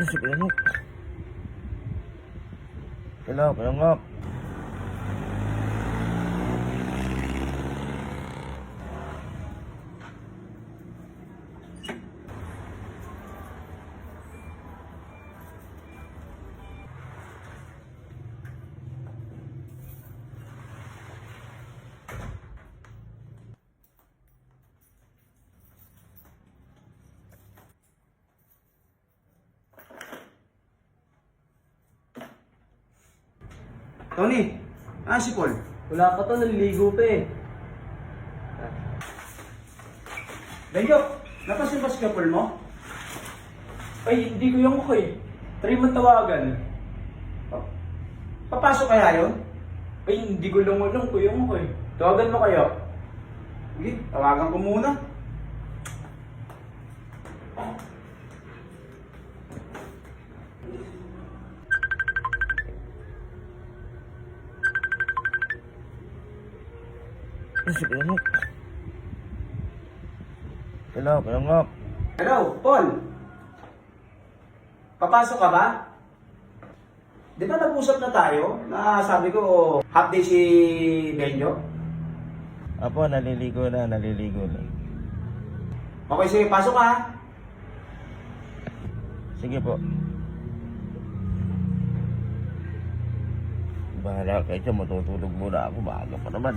Masih banyak. Kelok, kelok. Tony, ah si Paul. Wala pa to, naliligo pa eh. Benjo, napasin ba si Paul mo? Ay, hindi ko yung ko eh. Try mo tawagan. Pa- Papasok kaya yun? Ay, hindi ko lang alam ko yung ko eh. Tawagan mo kayo. Sige, tawagan ko muna. Kasi pinanok. Kailangan, pinangak. Hello, Paul. Papasok ka ba? Di ba nag-usap na tayo na sabi ko half day si Benjo? Apo, naliligo na, naliligo na. Okay, sige, pasok ka. Sige po. Bahala kayo matutulog muna ako. Bahala pa naman.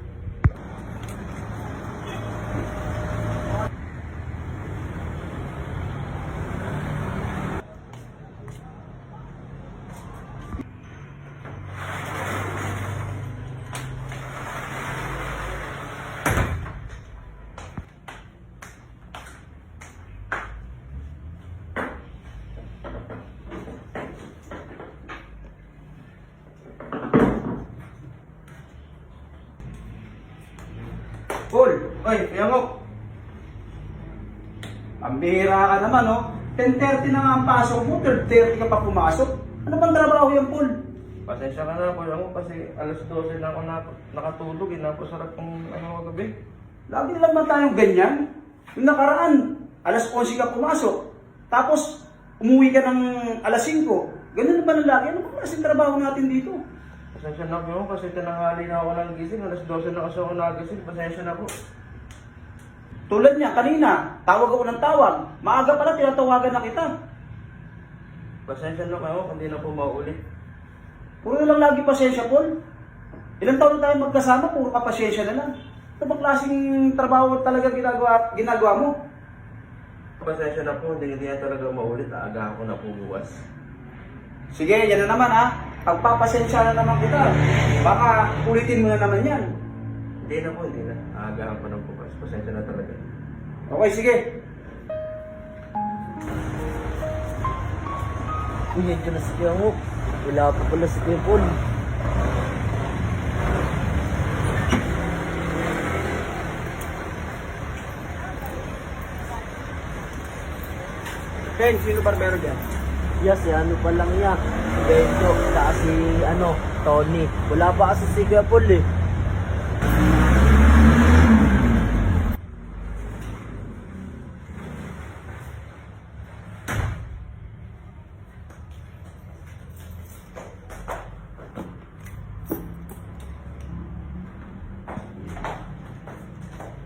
Paul, oy, kaya mo. Ang bihira ka naman, no? 10.30 na nga ang pasok mo, 12.30 ka pa pumasok. Ano bang trabaho yan, Paul? Pasensya ka na po lang kasi alas 12 na ako na, nakatulog. Eh, napasarap ng ano kagabi. Lagi na naman tayong ganyan. Yung nakaraan, alas 11 ka pumasok. Tapos, umuwi ka ng alas 5. Ganun na ba na lagi? Ano ba klaseng trabaho natin dito? Pasensya na po kasi tinanghali na ako ng gising. Alas 12 na kasi ako nagising. Pasensya na po. Tulad niya, kanina, tawag ako ng tawag. Maaga pala, tinatawagan na kita. Pasensya na kayo kung di na po maulit. Puro na lang lagi pasensya, Paul. Ilang taon na tayo magkasama, puro ka pasensya na lang. Ano ba klaseng trabaho talaga ginagawa, ginagawa mo? Pasensya na po, hindi, hindi na talaga maulit. Aaga ako na po bukas. Sige, yan na naman ha. Pagpapasensya na naman kita. Baka ulitin mo na naman yan. Hindi na po, hindi na. Aagahan ko ng bukas. Pasensya na talaga. Okay, sige. Uy, yan dyan na si Kuya Ngok. Wala pa pala si Paul. Ken, sino barbero dyan? Yes, si ano pa lang yan. Si Benjo, saka si ano, Tony. Wala pa kasi si Paul eh.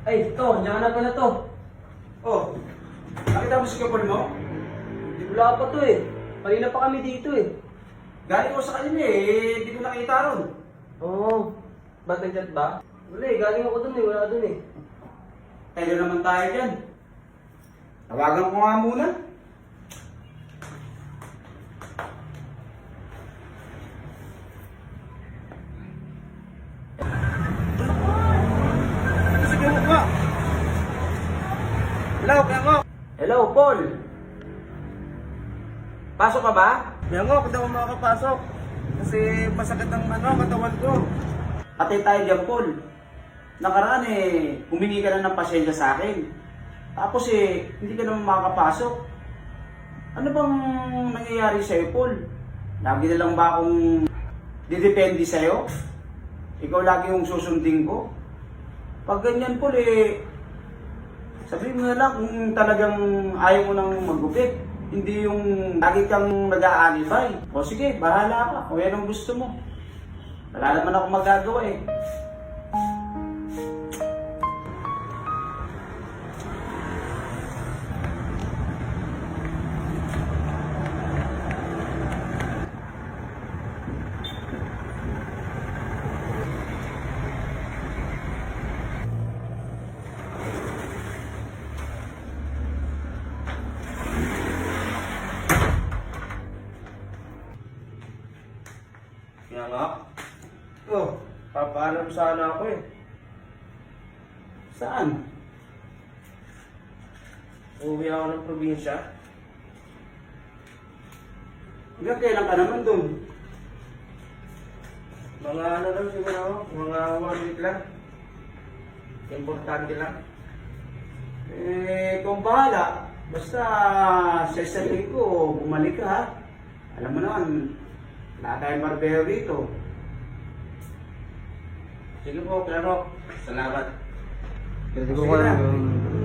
Ay, to, nandiyan na pala to. Oh, nakita mo si Kapol mo? Wala pa to eh. Kanina pa kami dito eh. Galing ko sa kanila eh, hindi ko nakita ron. Oo. Oh, ba't nag-chat ba? Wala eh, galing ako dun eh, wala dun eh. Kaya naman tayo dyan. Tawagan ko nga muna. Hello, Paul! Pasok ka ba? Kaya nga, hindi ako makakapasok. Kasi masakit ang ano, katawan ko. Atay tayo dyan, Paul. Nakaraan eh, humingi ka na ng pasensya sa akin. Tapos eh, hindi ka naman makakapasok. Ano bang nangyayari sa'yo, Paul? Lagi na lang ba akong didepende sa'yo? Ikaw lagi yung susundin ko? Pag ganyan, Paul eh, sabihin mo na lang kung talagang ayaw mo nang maggupit. Hindi yung lagi kang nag-aalibay. O sige, bahala ka. Kung yan ang gusto mo. Wala naman ako magagawa eh. Nga. Oh, papaalam sana ako eh. Saan? Uwi ako ng probinsya. Hanggang kailan ka naman doon? Mga ano lang siguro ako, mga one week lang. Importante lang. Eh, kung bahala. Basta sa isang linggo, bumalik ka ha. Alam mo naman, wala tayong barbero dito. Sige po, klaro. Salamat. Sige po.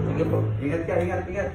Sige po. Ingat ka, ingat, ingat.